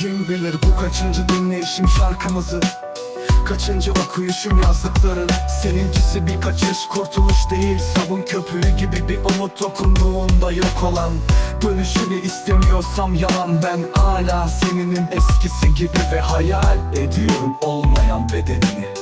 Kim bilir bu kaçıncı dinleyişim şarkımızı? Kaçıncı okuyuşum yazdıklarını Seninkisi bir kaçış kurtuluş değil Sabun köpüğü gibi bir umut dokunduğunda yok olan. Dönüşünü istemiyorsam yalan ben hala Seninin eskisi gibi ve hayal ediyorum olmayan bedenini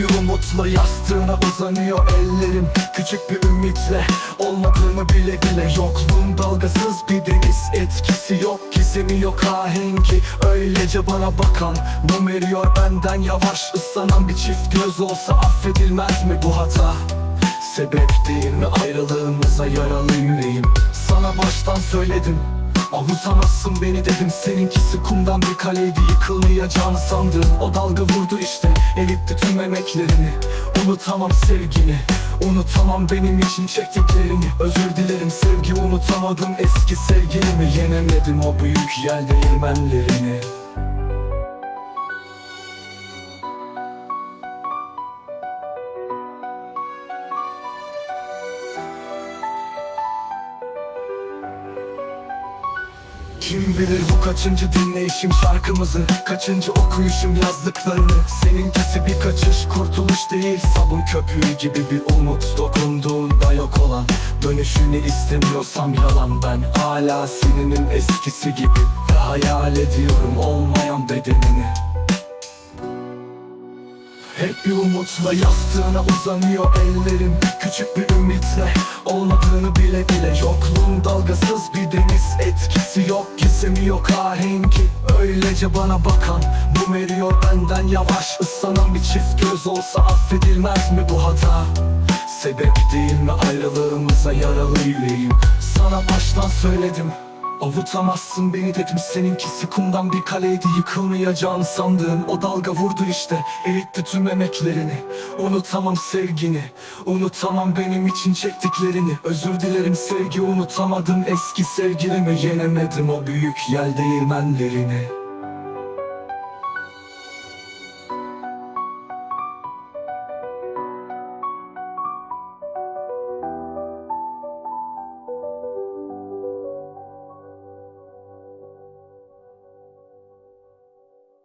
bir umutla yastığına uzanıyor ellerim. Küçük bir ümitle olmadığını bile bile. Yokluğun dalgasız bir deniz etkisi yok Gizemi yok ahengi. Öylece bana bakan Mum eriyor benden yavaş. Islanan bir çift göz olsa affedilmez mi bu hata? Sebep değil mi? Ayrılığımıza yaralı yüreğim Sana baştan söyledim Avutamazsın beni dedim Seninkisi kumdan bir kaleydi Yıkılmayacağını sandığım O dalga vurdu işte Eritti tüm emeklerini. Unutamam sevgini Unutamam benim için çektiklerini. Özür dilerim sevgi unutamadım Eski sevgilimi. Yenemedim o büyük yel değirmenlerini Kim bilir bu kaçıncı dinleyişim şarkımızı Kaçıncı okuyuşum yazdıklarını. Seninkisi bir kaçış kurtuluş değil Sabun köpüğü gibi bir umut Dokunduğunda yok olan. Dönüşünü istemiyorsam yalan ben Hala seninin eskisi gibi Ve hayal ediyorum olmayan bedenini. Hep bir umutla yastığına uzanıyor ellerim Küçük bir ümitle olmadığını bile bile Yokluğun yok ahengi öylece bana bakan Mum eriyor benden yavaş. Islanan bir çift göz olsa affedilmez mi bu hata? Sebep değil mi ayrılığımıza yaralı yüreğim? Sana baştan söyledim Avutamazsın beni dedim seninkisi kumdan bir kaleydi Yıkılmayacağını sandığın o dalga vurdu işte Eritti tüm emeklerini. Unutamam sevgini Unutamam benim için çektiklerini. Özür dilerim sevgi unutamadım eski sevgilimi. Yenemedim o büyük yel değirmenlerini